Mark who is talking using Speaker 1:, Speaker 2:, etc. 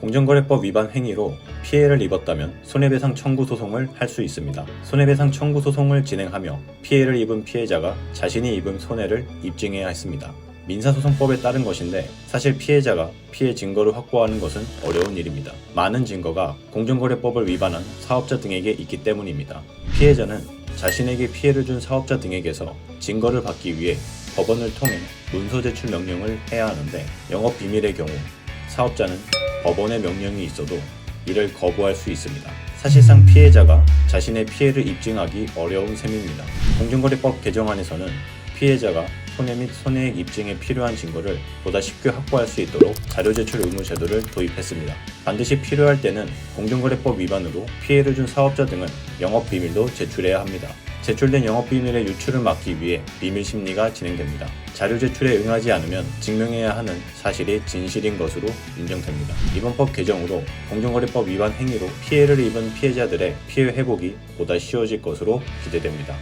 Speaker 1: 공정거래법 위반 행위로 피해를 입었다면 손해배상 청구 소송을 할 수 있습니다. 손해배상 청구 소송을 진행하며 피해를 입은 피해자가 자신이 입은 손해를 입증해야 했습니다. 민사소송법에 따른 것인데 사실 피해자가 피해 증거를 확보하는 것은 어려운 일입니다. 많은 증거가 공정거래법을 위반한 사업자 등에게 있기 때문입니다. 피해자는 자신에게 피해를 준 사업자 등에게서 증거를 받기 위해 법원을 통해 문서 제출 명령을 해야 하는데 영업 비밀의 경우 사업자는 법원의 명령이 있어도 이를 거부할 수 있습니다. 사실상 피해자가 자신의 피해를 입증하기 어려운 셈입니다. 공정거래법 개정안에서는 피해자가 손해 및 손해액 입증에 필요한 증거를 보다 쉽게 확보할 수 있도록 자료 제출 의무 제도를 도입했습니다. 반드시 필요할 때는 공정거래법 위반으로 피해를 준 사업자 등은 영업 비밀도 제출해야 합니다. 제출된 영업 비밀의 유출을 막기 위해 비밀 심리가 진행됩니다. 자료 제출에 응하지 않으면 증명해야 하는 사실이 진실인 것으로 인정됩니다. 이번 법 개정으로 공정거래법 위반 행위로 피해를 입은 피해자들의 피해 회복이 보다 쉬워질 것으로 기대됩니다.